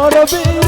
করবি